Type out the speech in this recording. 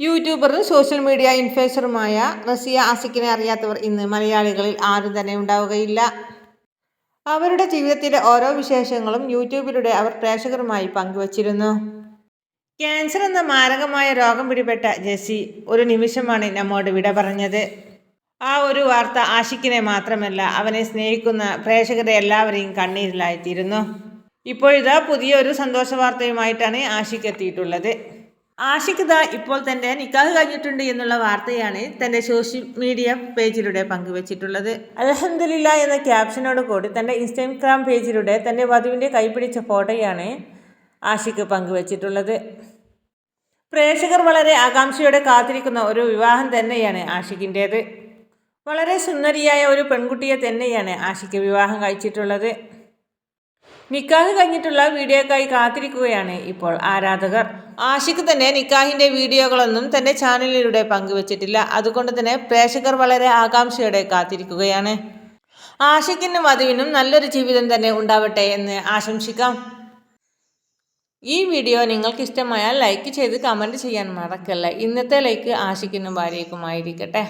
യൂട്യൂബറും social media ഇൻഫ്ലുവൻസറുമായ റസിയ ആസിക്കിനെ അറിയാത്തവർ ഇന്ന് മലയാളികളിൽ ആരും തന്നെ ഉണ്ടാവുകയില്ല. അവരുടെ ജീവിതത്തിലെ ഓരോ വിശേഷങ്ങളും യൂട്യൂബിലൂടെ അവർ പ്രേക്ഷകരുമായി പങ്കുവച്ചിരുന്നു. ക്യാൻസർ എന്ന മാരകമായ രോഗം പിടിപെട്ട ജെസ്സി ഒരു നിമിഷമാണ് നമ്മോട് വിട പറഞ്ഞത്. ആ ഒരു വാർത്ത ആഷിക്കിനെ മാത്രമല്ല അവനെ സ്നേഹിക്കുന്ന പ്രേക്ഷകരെ എല്ലാവരെയും കണ്ണീരിലായിത്തീരുന്നു ഇപ്പോഴിതാ പുതിയൊരു സന്തോഷ വാർത്തയുമായിട്ടാണ് ആഷിക്ക് എത്തിയിട്ടുള്ളത്. ആഷിഖ് ദ ഇപ്പോൾ തന്റെ നിക്കാഹ് കഴിഞ്ഞിട്ടുണ്ട് എന്നുള്ള വാർത്തയാണ് തന്റെ സോഷ്യൽ മീഡിയ പേജിലൂടെ പങ്കുവച്ചിട്ടുള്ളത്. അലഹദില്ല എന്ന ക്യാപ്ഷനോട് കൂടി തന്റെ ഇൻസ്റ്റാഗ്രാം പേജിലൂടെ തന്റെ വധുവിന്റെ കൈപിടിച്ച ഫോട്ടോയാണ് ആഷിഖ് പങ്കുവച്ചിട്ടുള്ളത്. പ്രേക്ഷകർ വളരെ ആകാംക്ഷയോടെ കാത്തിരിക്കുന്ന ഒരു വിവാഹം തന്നെയാണ് ആഷിഖിന്റേത് വളരെ സുന്ദരിയായ ഒരു പെൺകുട്ടിയെ തന്നെയാണ് ആഷിഖ് വിവാഹം കഴിച്ചിട്ടുള്ളത്. നിക്കാഹ് കഴിഞ്ഞിട്ടുള്ള വീഡിയോക്കായി കാത്തിരിക്കുകയാണ് ഇപ്പോൾ ആരാധകർ. ആഷിഖ് തന്നെ നിക്കാഹിന്റെ വീഡിയോകളൊന്നും തന്റെ ചാനലിലൂടെ പങ്കുവച്ചിട്ടില്ല. അതുകൊണ്ട് തന്നെ പ്രേക്ഷകർ വളരെ ആകാംക്ഷയോടെ കാത്തിരിക്കുകയാണ്. ആഷിഖിനും വധുവിനും നല്ലൊരു ജീവിതം തന്നെ ഉണ്ടാവട്ടെ എന്ന് ആശംസിക്കാം. ഈ വീഡിയോ നിങ്ങൾക്ക് ഇഷ്ടമായാൽ ലൈക്ക് ചെയ്ത് കമന്റ് ചെയ്യാൻ മറക്കല്ല. ഇന്നത്തെ ലൈക്ക് ആഷിഖിനും ഭാര്യയ്ക്കുമായിരിക്കട്ടെ.